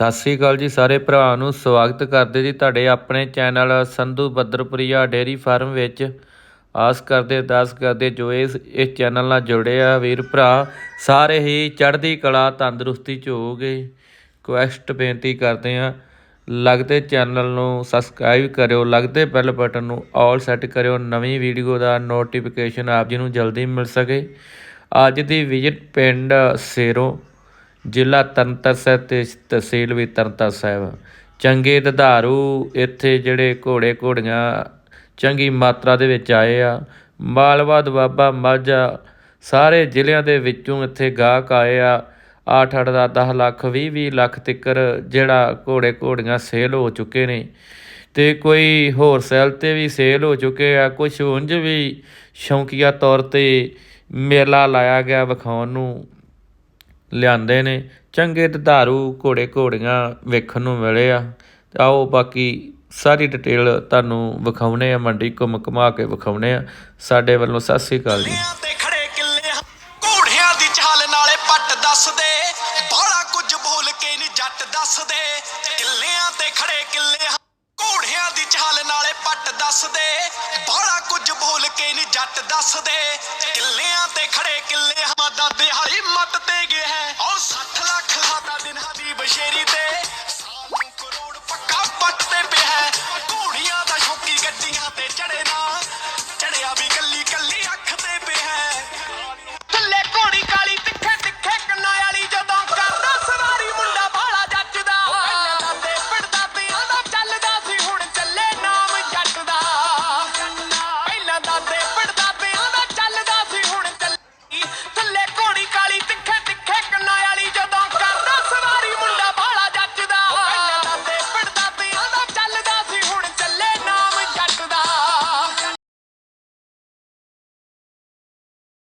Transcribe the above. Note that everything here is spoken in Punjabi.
ਸਤਿ ਸ੍ਰੀ ਅਕਾਲ ਜੀ ਸਾਰੇ ਭਰਾਵਾਂ ਨੂੰ, ਸਵਾਗਤ ਕਰਦੇ ਜੀ ਤੁਹਾਡੇ ਆਪਣੇ channel Sandhu Badarpuria dairy farm ਵਿੱਚ। ਆਸ ਕਰਦੇ, ਅਰਦਾਸ ਕਰਦੇ ਜੋ ਇਸ ਇਸ ਚੈਨਲ ਨਾਲ ਜੁੜੇ ਆ ਵੀਰ ਭਰਾ, ਸਾਰੇ ਹੀ ਚੜ੍ਹਦੀ ਕਲਾ, ਤੰਦਰੁਸਤੀ ਚ ਹੋਵੋਗੇ। ਕੁਐਸਟ ਬੇਨਤੀ ਕਰਦੇ ਆ ਲੱਗਦੇ ਚੈਨਲ ਨੂੰ ਸਬਸਕ੍ਰਾਈਬ ਕਰਿਓ, ਲੱਗਦੇ ਬੈਲ ਬਟਨ ਨੂੰ ਆਲ ਸੈੱਟ ਕਰਿਓ, ਨਵੀਂ ਵੀਡੀਓ ਦਾ ਨੋਟੀਫਿਕੇਸ਼ਨ ਆਪ ਜੀ ਨੂੰ ਜਲਦੀ ਮਿਲ ਸਕੇ। ਅੱਜ ਦੀ ਵਿਜ਼ਿਟ ਪਿੰਡ ਸੇਰੋ ਜ਼ਿਲ੍ਹਾ ਤਰਨਤਾਰਨ ਸਾਹਿਬ ਤੇ ਤਹਿਸੀਲ ਵੀ ਤਰਨਤਾਰਨ ਸਾਹਿਬ। ਚੰਗੇ ਦੁਧਾਰੂ ਇੱਥੇ ਜਿਹੜੇ ਘੋੜੇ ਘੋੜੀਆਂ ਚੰਗੀ ਮਾਤਰਾ ਦੇ ਵਿੱਚ ਆਏ ਆ। ਮਾਲਵਾ, ਦੁਆਬਾ, ਮਾਝਾ ਸਾਰੇ ਜ਼ਿਲ੍ਹਿਆਂ ਦੇ ਵਿੱਚੋਂ ਇੱਥੇ ਗਾਹਕ ਆਏ ਆ। 8 8 ਦਾ 10 ਲੱਖ 20 20 ਲੱਖ ਤੱਕਰ ਜਿਹੜਾ ਘੋੜੇ ਘੋੜੀਆਂ ਸੇਲ ਹੋ ਚੁੱਕੇ ਨੇ। ਤੇ ਕੋਈ ਹੋਰ ਸੈਲ ਤੇ ਵੀ ਸੇਲ ਹੋ ਚੁੱਕੇ ਆ। ਕੁਝ ਉਂਝ ਵੀ ਸ਼ੌਂਕੀਆ ਤੌਰ ਤੇ ਮੇਲਾ ਲਾਇਆ ਗਿਆ ਵਿਖਾਉਣ ਨੂੰ। ਲਿਆਂਦੇ ਨੇ। ਚੰਗੇ ਦੁਧਾਰੂ ਘੋੜੇ ਘੋੜੀਆਂ ਵੇਖਣ ਨੂੰ ਮਿਲੇ ਆ। ਤੇ ਆਓ ਬਾਕੀ ਸਾਰੀ ਡਿਟੇਲ ਤੁਹਾਨੂੰ ਵਿਖਾਉਣੇ ਆ, ਮੰਡੀ ਘੁੰਮ ਘੁਮਾ ਕੇ ਵਿਖਾਉਣੇ ਆ। ਸਾਡੇ ਵੱਲੋਂ ਸਤਿ ਸ੍ਰੀ ਅਕਾਲ ਜੀ। ਘੋੜਿਆਂ ਦੀ ਚਾਲ ਨਾਲੇ ਪੱਟ ਦੱਸਦੇ। ਬਾਹਲਾ ਕੁਝ ਭੁੱਲ ਕੇ ਨਹੀਂ ਜੱਟ ਦੱਸਦੇ। ਕਿੱਲਿਆਂ ਤੇ ਖੜੇ ਕਿੱਲੇ ਘੋੜਿਆਂ ਦੀ ਚਾਲ ਨਾਲੇ ਪੱਟ ਦੱਸਦੇ। ਬਾਹਲਾ ਕੁਝ ਭੁੱਲ ਕੇ ਨਹੀਂ ਜੱਟ ਦੱਸਦੇ। ਕਿੱਲਿਆਂ ਤੇ ਖੜੇ but shitty.